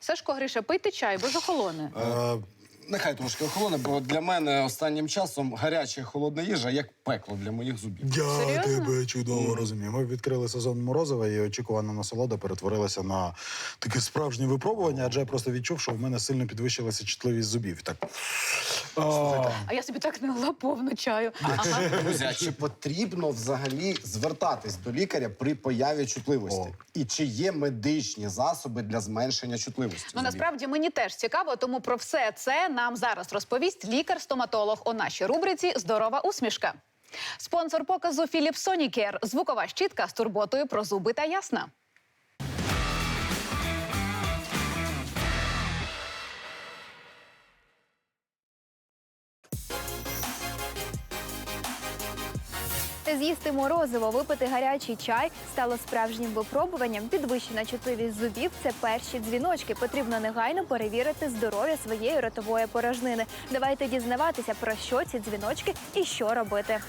Сашко Гриша, пийте чай, бо ж охолоне. Е, нехай трошки охолоне, бо для мене останнім часом гаряча і холодна їжа як пекло для моїх зубів. Я Серйозно? тебе чудово розумію. Ми відкрили сезон морозива, і очікувана насолода перетворилася на таке справжнє випробування, адже я просто відчув, що в мене сильно підвищилася чутливість зубів. Так. А, А я собі так не повну чаю. Ага. Друзі, а чи потрібно взагалі звертатись до лікаря при появі чутливості? О. І чи є медичні засоби для зменшення чутливості? Ну зубів? насправді мені теж цікаво, тому про все це нам зараз розповість лікар-стоматолог у нашій рубриці Здорова усмішка. Спонсор показу Sonicare – звукова щітка з турботою про зуби та ясна. З'їсти морозиво, випити гарячий чай стало справжнім випробуванням. Підвищена чутливість зубів це перші дзвіночки. Потрібно негайно перевірити здоров'я своєї ротової порожнини. Давайте дізнаватися про що ці дзвіночки і що робити.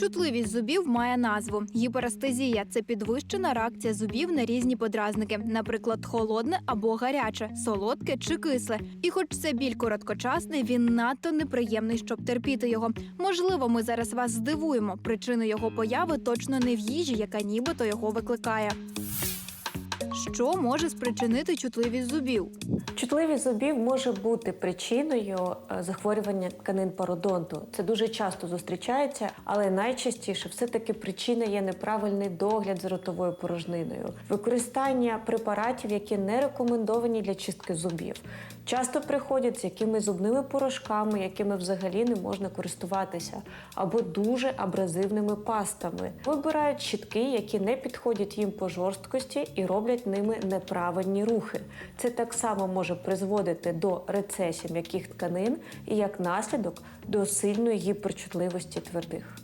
Чутливість зубів має назву гіперестезія. Це підвищена реакція зубів на різні подразники, наприклад, холодне або гаряче, солодке чи кисле. І, хоч це біль короткочасний, він надто неприємний, щоб терпіти його. Можливо, ми зараз вас здивуємо. Причини його появи точно не в їжі, яка нібито його викликає. Що може спричинити чутливість зубів? Чутливість зубів може бути причиною е, захворювання тканин пародонту. Це дуже часто зустрічається, але найчастіше все-таки причина є неправильний догляд за ротовою порожниною, використання препаратів, які не рекомендовані для чистки зубів. Часто приходять з якимись зубними порошками, якими взагалі не можна користуватися, або дуже абразивними пастами. Вибирають щітки, які не підходять їм по жорсткості і роблять ними неправильні рухи. Це так само може призводити до рецесії м'яких тканин і як наслідок до сильної гіперчутливості твердих.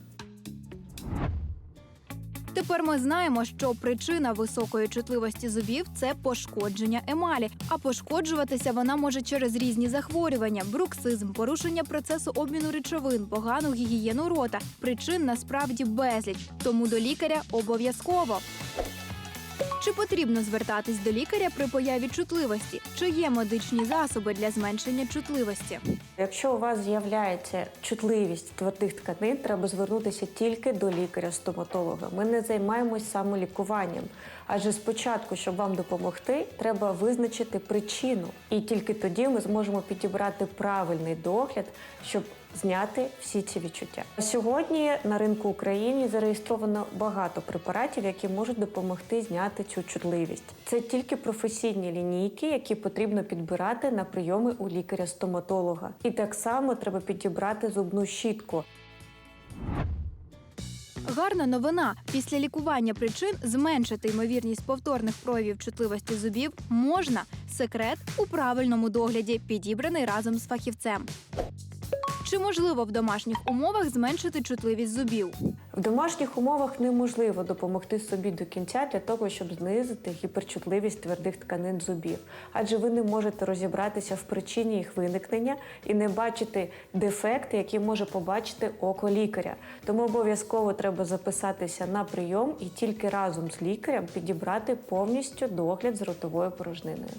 Тепер ми знаємо, що причина високої чутливості зубів це пошкодження емалі. А пошкоджуватися вона може через різні захворювання: бруксизм, порушення процесу обміну речовин, погану гігієну рота. Причин насправді безліч, тому до лікаря обов'язково. Чи потрібно звертатись до лікаря при появі чутливості? Чи є медичні засоби для зменшення чутливості? Якщо у вас з'являється чутливість твердих тканин, треба звернутися тільки до лікаря-стоматолога. Ми не займаємось самолікуванням. Адже спочатку, щоб вам допомогти, треба визначити причину. І тільки тоді ми зможемо підібрати правильний догляд, щоб зняти всі ці відчуття. Сьогодні на ринку України зареєстровано багато препаратів, які можуть допомогти зняти цю чутливість. Це тільки професійні лінійки, які потрібно підбирати на прийоми у лікаря-стоматолога. І так само треба підібрати зубну щітку. Гарна новина. Після лікування причин зменшити ймовірність повторних проявів чутливості зубів можна. Секрет у правильному догляді, підібраний разом з фахівцем. Чи можливо в домашніх умовах зменшити чутливість зубів? В домашніх умовах неможливо допомогти собі до кінця для того, щоб знизити гіперчутливість твердих тканин зубів, адже ви не можете розібратися в причині їх виникнення і не бачити дефекти, які може побачити око лікаря. Тому обов'язково треба записатися на прийом і тільки разом з лікарем підібрати повністю догляд з ротовою порожниною.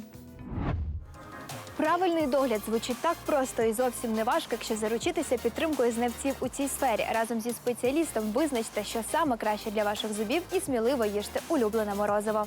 Правильний догляд звучить так просто і зовсім не важко, якщо заручитися підтримкою знавців у цій сфері. Разом зі спеціалістом визначте, що саме краще для ваших зубів, і сміливо їжте улюблене морозиво.